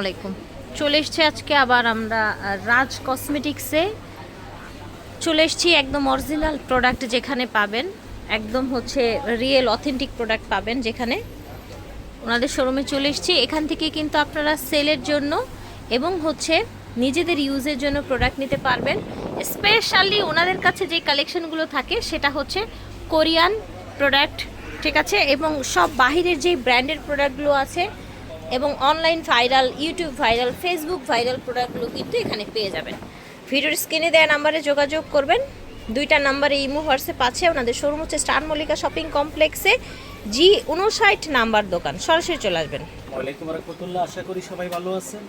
আলাইকুম। চলে এসছি আজকে আবার আমরা রাজ কসমেটিক্সে। চলে এসছি একদম অরিজিনাল প্রোডাক্ট যেখানে পাবেন, একদম হচ্ছে রিয়েল অথেন্টিক প্রোডাক্ট পাবেন যেখানে। ওনাদের শোরুমে চলে এসছি। এখান থেকে কিন্তু আপনারা সেলের জন্য এবং হচ্ছে নিজেদের ইউজের জন্য প্রোডাক্ট নিতে পারবেন। স্পেশালি ওনাদের কাছে যে কালেকশনগুলো থাকে, সেটা হচ্ছে কোরিয়ান প্রোডাক্ট ঠিক আছে? এবং সব বাহিরের যে ব্র্যান্ডের প্রোডাক্টগুলো আছে এবং online viral YouTube viral Facebook viral প্রোডাক্টগুলো কিন্তু এখানে পেয়ে যাবেন। ভিডিওর স্ক্রিনে দেওয়া নাম্বারে যোগাযোগ করবেন। দুইটা নাম্বারে ইমো হোয়াটসঅ্যাপ আছে, ওনাদের শোরুম হচ্ছে স্টার মল্লিকা শপিং কমপ্লেক্সে জি উনষাট নাম্বার দোকান। সরাসরি চলে আসবেন। ওয়ালাইকুম রহমতুল্লাহ, আশা করি সবাই ভালো আছেন।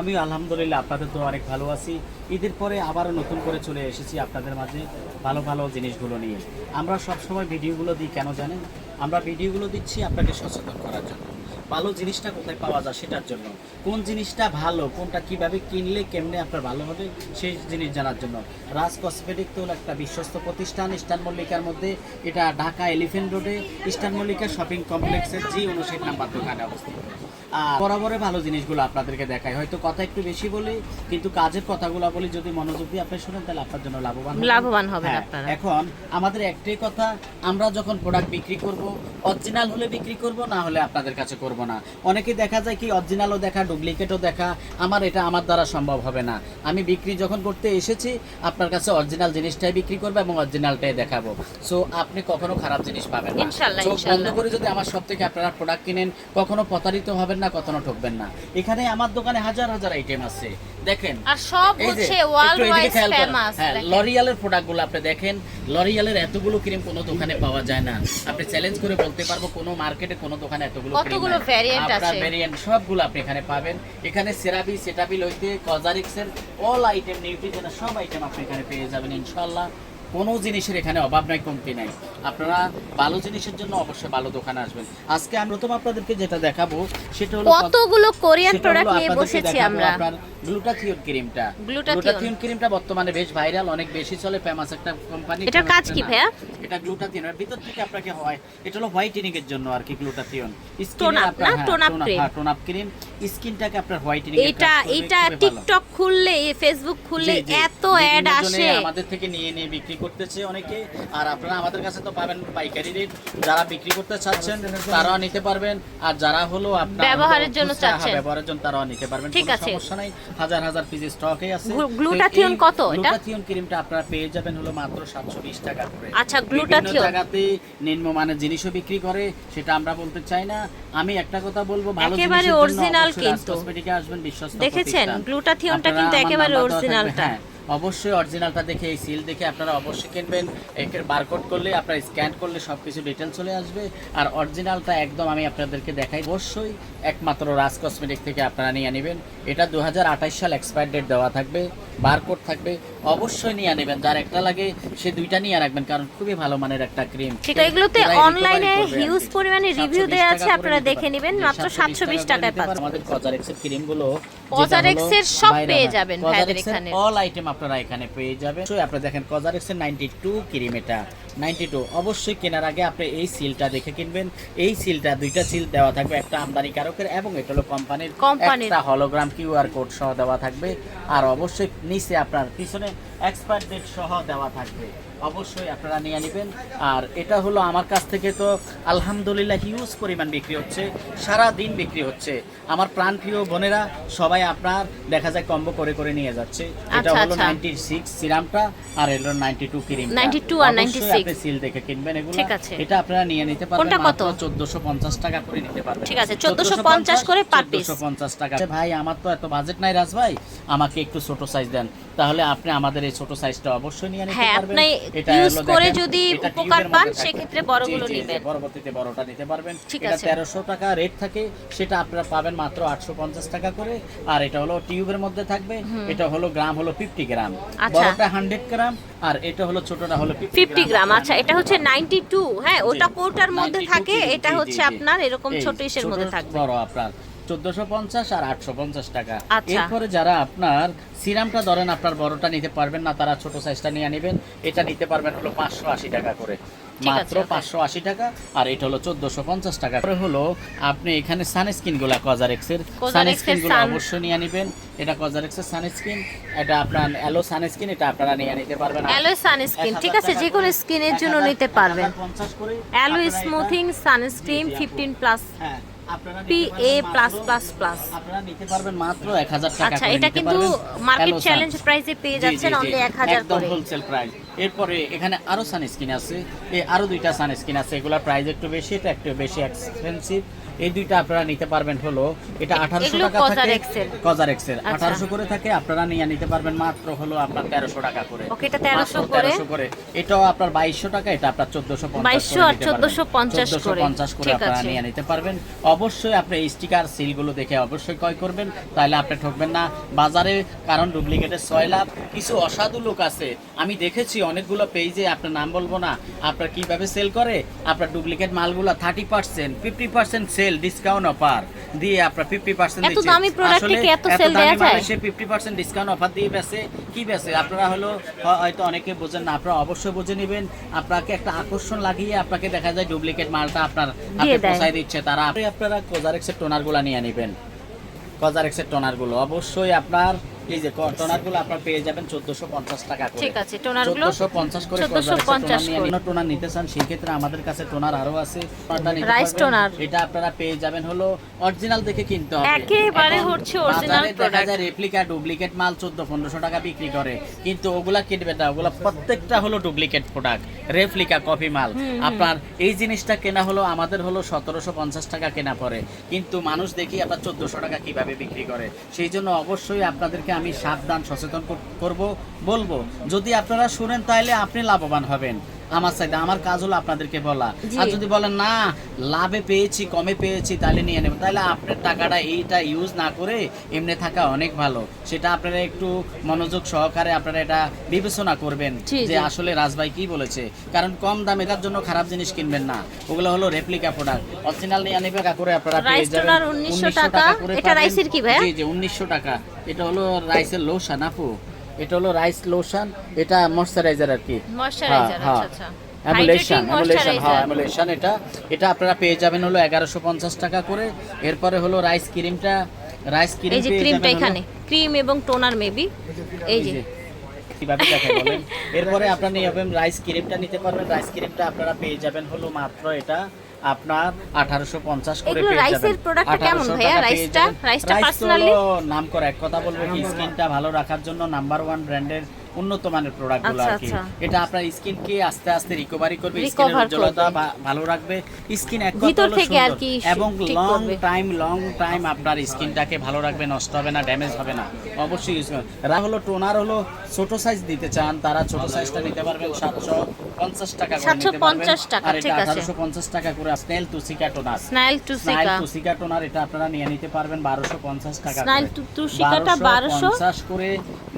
আমি আলহামদুলিল্লাহ আপনাদের তো অনেক ভালো আছি। ঈদের পরে আবারও নতুন করে চলে এসেছি আপনাদের মাঝে ভালো ভালো জিনিসগুলো নিয়ে। আমরা সব সময় ভিডিওগুলো দিই, কেন জানেন? আমরা ভিডিওগুলো দিচ্ছি আপনাকে সচেতন করার জন্য। ভালো জিনিসটা কোথায় পাওয়া যায় সেটার জন্য। কোন জিনিসটা ভালো কোনটা কীভাবে কিনলে কেমনে আপনার ভালো হবে সেই জিনিস জানার জন্য। রাজ কসমেটিক তো একটা বিশ্বস্ত প্রতিষ্ঠান ইস্টার্ন মল্লিকার মধ্যে। এটা ঢাকা এলিফেন্ট রোডে ইস্টার্ন মল্লিকা শপিং কমপ্লেক্সের জি উনষাট নাম্বার দোকানে অবস্থিত। আর বরাবরে ভালো জিনিসগুলো আপনাদেরকে দেখাই। হয়তো কথা একটু বেশি বলি কিন্তু কাজের কথাগুলো বলি যদি মনোযোগ দিয়ে আপনি শুনেন তাহলে আপনার জন্য লাভবান লাভবান হবেন হ্যাঁ, আপনারা। এখন আমাদের একটাই কথা আমরা যখন প্রোডাক্ট বিক্রি করব অরিজিনাল হলে বিক্রি করব না হলে আপনাদের কাছে করব। না। অনেকে দেখা যায় কি অরিজিনালও দেখা ডুপ্লিকেটও দেখা আমার এটা আমার দ্বারা সম্ভব হবে না। আমি বিক্রি যখন করতে এসেছি আপনার কাছে অরিজিনাল জিনিসটাই বিক্রি করব এবং অরিজিনালটাই দেখাবো। সো আপনি কখনো খারাপ জিনিস পাবেন না। চোখ বন্ধ করে যদি আমার সব থেকে আপনারা প্রোডাক্ট কিনেন কখনো প্রতারিত হবেন না কখনো ঠকবেন না। এখানে আমার দোকানে হাজার হাজার আইটেম আছে। দেখেন আর সব হচ্ছে ওয়ার্ল্ড ফেমাস হ্যাঁ, লরিয়ালের প্রোডাক্টগুলো আপনি দেখেন। লরিয়ালের এতগুলো ক্রিম কোনো দোকানে পাওয়া যায় না। আপনি চ্যালেঞ্জ করে বলতে পারব কোনো মার্কেটে কোনো দোকানে এতগুলো কতগুলো আপনার আছে। variant সবগুলো আপনি এখানে পাবেন এখানে সেরাবি সেটাবিল হইতে কজারিক্সের অল আইটেম নিউট্রিজেনের সব আইটেম আপনি এখানে পেয়ে যাবেন ইনশাআল্লাহ কোনো জিনিসের এখানে অভাব নাই কমতি নাই আপনারা ভালো জিনিসের জন্য অবশ্যই ভালো দোকানে আসবেন আজকে আমি প্রথম আপনাদেরকে যেটা দেখাবো সেটা হলো কতগুলো কোরিয়ান প্রোডাক্ট নিয়ে বসেছি আমরা আপনার গ্লুটাথিয়ন ক্রিমটা গ্লুটাথিয়ন। গ্লুটাথিয়ন ক্রিমটা বর্তমানে বেশ ভাইরাল অনেক বেশি চলে ফেমাস একটা কোম্পানি এটার কাজ কি ভাইয়া? এটা গ্লুটাথিয়ন এর ভিতর থেকে আপনাকে হয় এটা হলো হোয়াইটেনিং এর জন্য আর কি গ্লুটাথিয়ন Tone up না? Tone up cream। Tone up cream স্কিনটাকে আপনার হোয়াইটেনিং এটা এটা টিকটক খুললে ফেসবুক খুললে এত অ্যাড আসে। আমাদের থেকে নিয়ে নিয়ে বিক্রি করতেছে অনেকে। আর আপনারা আমাদের কাছে তো পাবেন পাইকারি রেট যারা বিক্রি করতে চাচ্ছেন তারাও নিতে পারবেন। আর যারা হলো আপনার ব্যবহারের জন্য হ্যাঁ, চাচ্ছেন। ব্যবহারের জন্য তারাও নিতে পারবেন। ঠিক আছে। সমস্যা নাই। হাজার হাজার পিস স্টকে আছে। গ্লুটাথিয়ন কত এটা? গ্লুটাথিয়ন ক্রিমটা আপনারা পেয়ে যাবেন হলো মাত্র 720 টাকা করে। আচ্ছা, গ্লুটাথিয়ন। জায়গাতে নিম্নমানের জিনিসও বিক্রি করে সেটা আমরা বলতে চাই না। আমি একটা কথা বলব ভালো একেবারে জিনিসের জন্য original অবশ্যই রাজ কিন্তু। দেখেছেন? গ্লুটাথিয়নটা কিন্তু একেবারে originalটা। হ্যাঁ। অবশ্যই অরিজিনালটা দেখে এই সিল দেখে আপনারা অবশ্যই কিনবেন বারকোড করলে আপনারা স্ক্যান করলে সব কিছু ডিটেল চলে আসবে আর অরিজিনালটা একদম আমি আপনাদেরকে দেখাই অবশ্যই একমাত্র রাজ কসমেটিক থেকে আপনারা নিয়ে নেবেন এটা দু সাল এক্সপায়ার ডেট দেওয়া থাকবে বারকোড থাকবে অবশ্যই নিয়ে নেবেন। যার একটা লাগে সে দুইটা নিয়ে রাখবেন কারণ খুবই ভালো মানের একটা ক্রিম সেটা এগুলোতে অনলাইনে হিউজ পরিমাণে রিভিউ দেওয়া আছে আপনারা দেখে নেবেন মাত্র 720 টাকায় পাচ্ছেন। আমাদের কজারেক্সের ক্রিমগুলো কজারেক্সের সব পেয়ে যাবেন ভাইদের এখানে। অল আইটেম আপনারা এখানে পেয়ে যাবেন। তো আপনারা দেখেন কজারেক্সের 92 ক্রিম এটা। 92 অবশ্যই কেনার আগে আপনি এই সিলটা দেখে কিনবেন। এই সিলটা দুইটা সিল দেওয়া থাকবে একটা আমদানি কারকের এবং এটা হলো কোম্পানির। কোম্পানির। একটা হলোগ্রাম কিউআর কোড সহ দেওয়া থাকবে। আর অবশ্যই নিচে আপনার পিছনে এক্সপায়ার ডেট সহ দেওয়া থাকবে। অবশ্যই আপনারা নিয়ে নেবেন। আর এটা হলো আমার কাছ থেকে তো আলহামদুলিল্লাহ হিউজ পরিমাণ বিক্রি হচ্ছে সারা দিন বিক্রি হচ্ছে। আমার প্রাণপ্রিয় বোনেরা সবাই আপনার দেখা যায় কম্বো করে করে নিয়ে যাচ্ছে। এটা আচ্ছা, হলো আচ্ছা। 96 সিরামটা আর এলো 92 ক্রিম 92 আর 96 আপনি সিল দেখে কিনবেন এগুলো। এটা আপনারা নিয়ে নিতে পারবেন কোনটা কত? মাত্র 1450 টাকা করে নিতে পারবেন। ঠিক আছে, 1450 করে per piece। 1450 টাকা। আচ্ছা ভাই আমার তো এত বাজেট নাই রাজ ভাই আমাকে একটু ছোট সাইজ দেন। তাহলে আপনি আমাদের এই ছোট সাইজটা অবশ্যই নিয়ে নিতে হ্যাঁ, পারবেন। এটা হলো করে যদি উপকার পান, সেক্ষেত্রে বড়গুলো নিবেন। পরবর্তীতে বড়টা নিতে পারবেন। এটা 1300 টাকা রেট থাকে সেটা আপনারা পাবেন মাত্র 850 টাকা করে। আর এটা হলো টিউবের মধ্যে থাকবে। এটা হলো গ্রাম হলো 50 গ্রাম আচ্ছা। বড়টা 100 গ্রাম আর এটা হলো ছোটটা হলো 50 50 গ্রাম আচ্ছা এটা হচ্ছে 92 হ্যাঁ ওটা কোটার মধ্যে থাকে এটা হচ্ছে। আপনার এরকম ছোট ইসের মধ্যে থাকবে। বড় আপনার। চোদ্দশো পঞ্চাশ আর আটশো পঞ্চাশ টাকা। আচ্ছা। এরপরে যারা আপনার সিরামটা ধরেন আপনার বড়টা নিতে পারবেন না তারা ছোট সাইজটা নিয়ে নেবেন। এটা নিতে পারবেন হলো পাঁচশো আশি টাকা করে। মাত্র পাঁচশো আশি টাকা আর এটা হলো চোদ্দশো পঞ্চাশ টাকা। পরে হলো আপনি এখানে সানস্ক্রিনগুলা কজারেক্সের সানস্ক্রিনগুলো অবশ্যই নিয়ে নেবেন। এটা কজারেক্সের সানস্ক্রিন এটা আপনার অ্যালো সানস্ক্রিন এটা আপনারা নিয়ে নিতে পারবেন। অ্যালোয় সানস্ক্রিন ঠিক আছে যে কোনো স্কিনের জন্য নিতে পারবেন। Aloe smoothing sunscreen fifteen plus হ্যাঁ। আপনারা P A plus plus plus আপনারা নিতে পারবেন মাত্র 1000 টাকা আচ্ছা এটা কিন্তু মার্কেট চ্যালেঞ্জ প্রাইসে পেয়ে যাচ্ছেন। অনলি এক হাজার একদম করে। হোলসেল প্রাইস এরপরে এখানে আরও সানস্ক্রিন আছে। এই আরও দুইটা সানস্ক্রিন আছে এগুলোর প্রাইস একটু বেশি এটা একটু বেশি এক্সপেন্সিভ এই দুইটা আপনারা নিতে পারবেন হলো এটা আঠারোশো টাকা থাকে। কজারেক্সের আচ্ছা। আঠারোশো করে থাকে আপনারা নিয়ে নিতে পারবেন মাত্র হলো আপনার তেরোশো টাকা করে। ওকে এটা তেরোশো করে? 1300 করে। এটাও আপনার বাইশশো টাকা এটা আপনার চোদ্দশো 2200 আর 1450 করে। পঞ্চাশ করে আপনারা। নিয়ে নিতে পারবেন। অবশ্যই আপনি এই স্টিকার সিলগুলো দেখে অবশ্যই ক্রয় করবেন। তাহলে আপনি ঠকবেন না। বাজারে কারণ ডুপ্লিকেটের ছয় লাভ কিছু অসাধু লোক আছে। আমি দেখেছি অনেকগুলো পেজে আপনার নাম বলব না আপনার কীভাবে সেল করে আপনার ডুপ্লিকেট মালগুলো thirty percent fifty percent sale discount offer দিয়ে আপনার ফিফটি পার্সেন্ট এত দামি? সে ফিফটি পার্সেন্ট ডিসকাউন্ট অফার দিয়ে বেছে কি বেছে আপনারা হলো হয়তো অনেকে বোঝেন না আপনারা অবশ্যই বুঝে নেবেন। আপনাকে একটা আকর্ষণ লাগিয়ে আপনাকে দেখা যায় ডুপ্লিকেট মালটা আপনার হাতে। পৌঁছায় দিচ্ছে। তারা আপনি- আপনারা কোজারেক্সের টোনারগুলো নিয়ে নেবেন। কজারেক্সের টোনারগুলো অবশ্যই আপনার এই যে টোনারগুলো আপনার পেয়ে যাবেন চোদ্দশো পঞ্চাশ টাকা করে। ঠিক আছে টোনারগুলো চোদ্দশো পঞ্চাশ করে 1450 করে। টোনার নিতে চান সেক্ষেত্রে আমাদের কাছে টোনার আরও আছে। নিতে Rice এটা আপনারা পেয়ে যাবেন হলো অরিজিনাল দেখে কিনতে হবে। একেবারে হচ্ছে দেখা যায় রেপ্লিকা ডুপ্লিকেট মাল টাকা বিক্রি করে। কিন্তু ওগুলা কিনবে না ওগুলা প্রত্যেকটা হলো ডুপ্লিকেট প্রোডাক্ট রেপ্লিকা কপি মাল। আপনার এই জিনিসটা কেনা হলো আমাদের হলো সতেরোশো পঞ্চাশ টাকা কেনা পড়ে কিন্তু মানুষ দেখি আপনার চোদ্দশো টাকা কীভাবে বিক্রি করে। সেই জন্য অবশ্যই আপনাদেরকে আমি সাবধান সচেতন কর- করব বলব। যদি আপনারা শুনেন তাহলে আপনি লাভবান হবেন। আমার সাইডে আমার কাজ হলো আপনাদেরকে বলা। আর যদি বলেন না লাভে পেয়েছি কমে পেয়েছি তাহলে নিয়ে নেবেন তাহলে আপনার টাকাটা এইটা ইউজ না করে এমনি থাকা অনেক ভালো। সেটা আপনারা একটু মনোযোগ সহকারে আপনারা এটা বিবেচনা করবেন যে আসলে রাজভাই কি বলেছে। কারণ কম দাম এটার জন্য খারাপ জিনিস কিনবেন না। ওগুলো হলো রেপ্লিকা প্রোডাক্ট অরিজিনাল নিয়ে নেবে টাকা করে আপনারা পেয়ে যাবেন। toner 1900 1900 টাকা। এটা রাইসের কি ভাইয়া? জি জি উনিশশো টাকা। এটা হলো রাইসের লোশন আপু। এটা হলো রাইস লোশন এটা ময়শ্চারাইজার আর কি ময়শ্চারাইজার হ্যাঁ, আচ্ছা আচ্ছা। অ্যামুলেশন অ্যামুলেশন হ্যাঁ অ্যামুলেশন এটা। এটা আপনারা পেয়ে যাবেন হলো এগারোশো পঞ্চাশ টাকা করে। এরপরে হলো রাইস ক্রিমটা রাইস ক্রিম এই যে ক্রিমটা এখানে ক্রিম এবং টোনার মেবি। এই যে। কীভাবে দেখে বলেন। এরপরে আপনারা নিয়ে রাইস ক্রিমটা নিতে পারবেন। রাইস ক্রিমটা আপনারা পেয়ে যাবেন হলো মাত্র এটা আপনার আঠারোশো পঞ্চাশ করে এগুলো পেয়ে রাইসের যাবেন। product টা কেমন ভাইয়া? রাইসটা? রাইসটা? হলো নাম করে এক কথা বলব কি স্কিনটা ভালো রাখার জন্য নাম্বার ওয়ান ব্র্যান্ডের উন্নত মানের প্রোডাক্টগুলো আচ্ছা, আর কি। আচ্ছা। এটা আপনার স্কিনকে আস্তে আস্তে রিকভারি করবে স্কিনের উজ্জ্বলতা ভালো রাখবে। স্কিন এক কথা ভিতর থেকে আর কি এবং লং টাইম লং টাইম আপনার স্কিনটাকে ভালো রাখবে নষ্ট হবে না ড্যামেজ হবে না। অবশ্যই ইউজ করবেন রা হলো টোনার হলো ছোট সাইজ দিতে চান তারা ছোট সাইজটা নিতে পারবেন সাতশো পঞ্চাশ টাকা করে নিতে পারবেন 750 টাকা, আর ঠিক এটা আছে। আঠারোশো পঞ্চাশ টাকা করে স্নেল তুসিকা টোনার। সিকা তুসিকা। টোনার এটা আপনারা নিয়ে নিতে পারবেন বারোশো পঞ্চাশ টাকা স্নাইল টু- তুসিকাটা 1200 পঞ্চাশ করে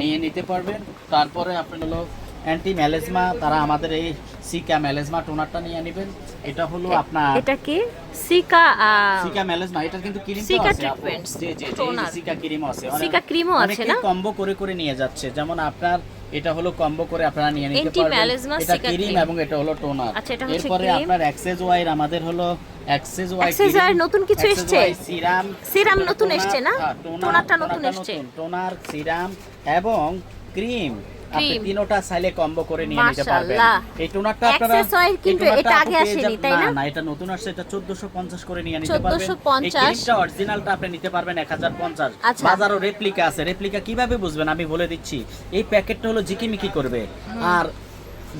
নিয়ে নিতে পারবেন। তারপরে আপনি হলো অ্যান্টি ম্যালেজমা তারা আমাদের এই সিকা ম্যালেজমা টোনারটা নিয়ে নেবেন। এটা হলো আপনার এটা কি? সিকা সিকা ম্যালেজমা এটা কিন্তু ক্রিম সিকা treatments, জি জি toner। সিকা ক্রিম আছে। সিকা ক্রিমও আছে না? কম্বো করে করে নিয়ে যাচ্ছে। যেমন আপনার এটা হলো কম্বো করে আপনারা নিয়ে নিতে পারবেন। এটা ক্রিম এবং এটা হলো টোনার আচ্ছা, এটা হচ্ছে এরপরে আপনার এক্সেস ওয়াইর আমাদের হলো এক্সেস ওয়াই Access wire নতুন কিছু এসছে? সিরাম সিরাম নতুন এসছে না? টোনারটা নতুন এসছে। টোনার সিরাম এবং ক্রিম। আপনি। তিনোটা চাইলে কম্বো করে নিয়ে নিতে পারবেন। এই টোনারটা আপনারা কিন্তু এটা আগে আসেনি, তাই না? না এটা নতুন আসছে এটা 1450 করে নিয়ে নিতে পারবেন। 1450 এই ক্রিমটা অরিজিনালটা আপনি নিতে পারবেন 1050 আচ্ছা। বাজারও রেপ্লিকা আছে। রেপ্লিকা কীভাবে বুঝবেন? আমি বলে দিচ্ছি। এই প্যাকেটটা হলো জিকিমিকি করবে। আর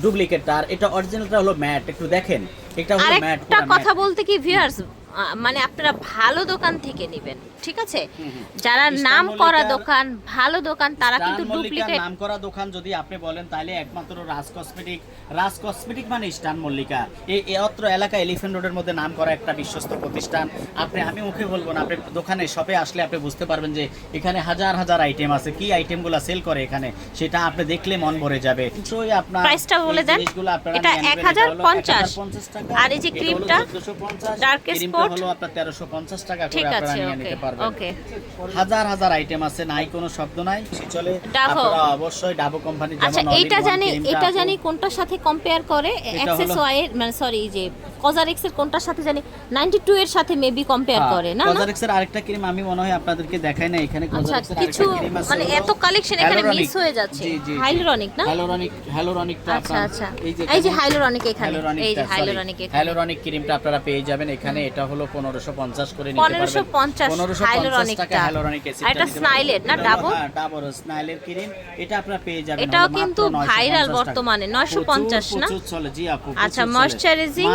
ডুপ্লিকেটটা আর এটা অরিজিনালটা হলো ম্যাট একটু দেখেন। এটা হলো ম্যাট কথা বলতে কি ভিউয়ার্স মানে আপনারা ভালো দোকান থেকে নেবেন ঠিক আছে। যারা নাম করা দোকান ভালো দোকান তারা কিন্তু ডুপ্লিকেট নাম করা দোকান যদি আপনি বলেন তাহলে একমাত্র রাজ কসমেটিক রাজ কসমেটিক মানে স্টান মল্লিকা। এই অত্র এলাকা এলিফ্যান্ট রোডের মধ্যে নাম করা একটা বিশ্বস্ত প্রতিষ্ঠান। আপনি আমি মুখে বলব না আপনি দোকানে শপে আসলে আপনি বুঝতে পারবেন যে এখানে হাজার হাজার আইটেম আছে। কি আইটেমগুলো সেল করে এখানে? সেটা আপনি দেখলে মন ভরে যাবে। অবশ্যই আপনার প্রাইসটা বলে দেন। এটা 1050 হলো 1050 টাকা। আর এই যে ক্রিমটা 1450 Dark ক্রিমটা spot কোড হলো আপনার তেরোশো পঞ্চাশ টাকা করে আপনারা নিয়ে নিতে পারবেন। ওকে হাজার হাজার আইটেম আছে নাই কোনো শব্দ নাই। চলে আপনারা অবশ্যই ডাবো কোম্পানি আচ্ছা এইটা জানি এটা জানি কোনটার সাথে কম্পেয়ার করে এক্সএস হলো- ওয়াই মানে সরি যে কজার এক্সের কোনটার সাথে জানি 92 এর সাথে মেবি কম্পেয়ার করে না না? কোজারেক্সের আরেকটা ক্রিম আমি মনে হয় আপনাদেরকে দেখাই না এখানে আচ্ছা কোজারেক্সের কিছু মানে এত কালেকশন এখানে মিস হয়ে যাচ্ছে। হাইলোরনিক না? হ্যালোরনিক হ্যালোরনিকটা আচ্ছা আচ্ছা। এই যে এই যে এখানে- এখানে এই যে হ্যালোরনিকটা, এখানে। হ্যালোরনিক ক্রিমটা আপনারা পেয়ে যাবেন এখানে এটা হলো 1550 করে নিতে পারবেন 1550 1550 টাকা অ্যাসিডটা এটা স্নাইলের না, ডাবর? হ্যাঁ, ডাবর স্নাইলের ক্রিম এটা আপনারা পেয়ে যাবেন এটাও কিন্তু 950 viral টাকা। বর্তমানে, 950 না? চলে জি আপু আচ্ছা, 950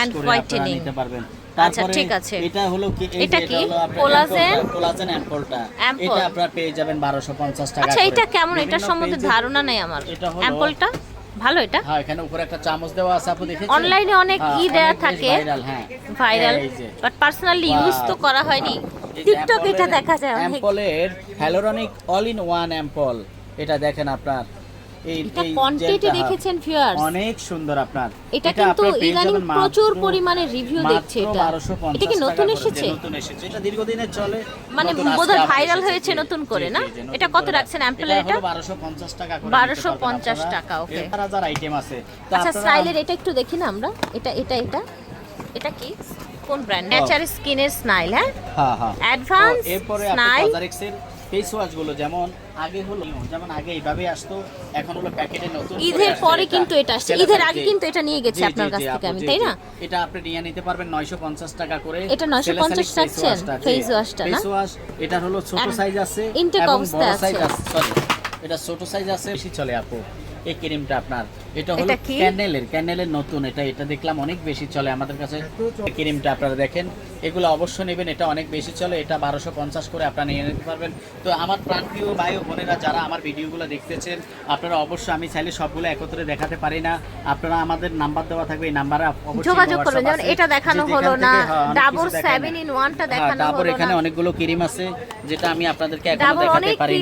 and করে whitening। আপনারা নিতে পারবেন আচ্ছা, ঠিক আছে। এটা হলো কি এটা কি? হলো আপনার Collagen? ampoule টা, collagen ampoule টা। Ampoule। এটা আপনারা পেয়ে যাবেন 1250 টাকা আচ্ছা এটা কেমন বিভিন্ন সম্বন্ধে ধারণা নেই আমার এটা হলো- অ্যাম্পলটা ভালো এটা? হ্যাঁ এখানে উপরে একটা চামচ দেওয়া আছে আপু দেখেছেন? অনলাইনে অনেক হ্যাঁ, ই দেয়া থাকে ভাইরাল হ্যাঁ। ভাইরাল বাট পার্সোনালি ইউজ তো করা হয়নি। টিকটক এটা দেখা যায় অনেক। Ampoule-এর hyaluronic all in one ampoule এটা দেখেন আপনার। এটা হ্যাঁ, দেখেছেন ভিউয়ার্স অনেক সুন্দর আপনার। এটা কিন্তু ইদানিং প্রচুর পরিমাণে রিভিউ দেখছে এটা। এটা কি নতুন এসেছে? যে নতুন এসেছে। এটা দীর্ঘদিনের চলে। মানে বোধহয় ভাইরাল হয়েছে নতুন করে না? এটা কত রাখছেন Ampoule এটা এটা? হলো 1250 টাকা করে 1250 টাকা. আইটেম আছে আচ্ছা স্টাইলের এটা একটু দেখি না আমরা। এটা এটা এটা। এটা কি? কোন ব্র্যান্ড নেচার স্কিনের স্নাইল হ্যাঁ? হ্যাঁ হ্যাঁ। অ্যাডভান্স এরপরে স্নাইল কজারেক্সের ফেস ওয়াশগুলো যেমন আগে হলো যেমন আগে এইভাবে আসতো এখন হলো প্যাকেটে নতুন ঈদের পরে। কিন্তু এটা আসছে। ঈদের আগে কিন্তু এটা নিয়ে গেছে আপনার কাছ থেকে আমি তাই না? এটা আপনি নিয়ে নিতে পারবেন 950 টাকা করে। এটা 950 টাকা ফেস ওয়াশটা না? ফেস ওয়াশ এটা হলো ছোট সাইজ আছে এবং বড় সাইজ আছে সরি এটা ছোট সাইজ আছে বেশি চলে আপু। এই ক্রিমটা আপনার। এটা হলো ক্যানেলের ক্যানেলের নতুন। এটা এটা দেখলাম অনেক বেশি চলে আমাদের কাছে। ক্রিমটা আপনারা দেখেন। এগুলো অবশ্য নেবেন এটা অনেক বেশি চলে। এটা বারোশো পঞ্চাশ করে আপনারা নিয়ে নিতে পারবেন। তো আমার প্রাণপ্রিয় ভাই বোনেরা যারা আমার ভিডিওগুলো দেখতেছেন আপনারা অবশ্যই আমি চাইলে সবগুলো একত্রে দেখাতে পারি না। আপনারা আমাদের নাম্বার দেওয়া থাকবে এই নাম্বারে যোগাযোগ করবেন। যেমন এটা দেখানো হলো না হ্যাঁ, ডাবর কিছু দেখায় না। 7 ইন 1টা হ্যাঁ, দেখানো হলো এখানে অনেকগুলো ক্রিম আছে যেটা আমি আপনাদেরকে এখনও দেখাতে পারি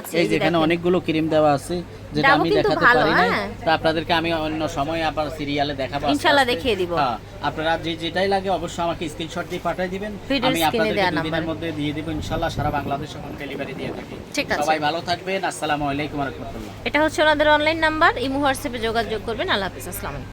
আছে, এই যে যেখানে অনেকগুলো ক্রিম দেওয়া আছে। যেটা আমি দেখাতে পারি নাই। তা আপনাদেরকে আমি অন্য সময় আবার সিরিয়ালে দেখাবো ইনশাআল্লাহ দেখিয়ে দিব। হ্যাঁ, আপনারা যে যেটাই লাগে অবশ্যই আমাকে স্ক্রিনশট দিয়ে পাঠিয়ে দিবেন। আমি দুদিনের নাম্বারে। মধ্যে দিয়ে দিব ইনশাআল্লাহ সারা বাংলাদেশে হোম ডেলিভারি দিয়ে থাকি। ঠিক আছে। সবাই ভালো থাকবেন আসসালামু আলাইকুম ওয়া রাহমাতুল্লাহ। এটা হচ্ছে ওনাদের অনলাইন নাম্বার ইমো হোয়াটসঅ্যাপে যোগাযোগ করবেন আল্লাহ হাফিজ আসসালামু আলাইকুম।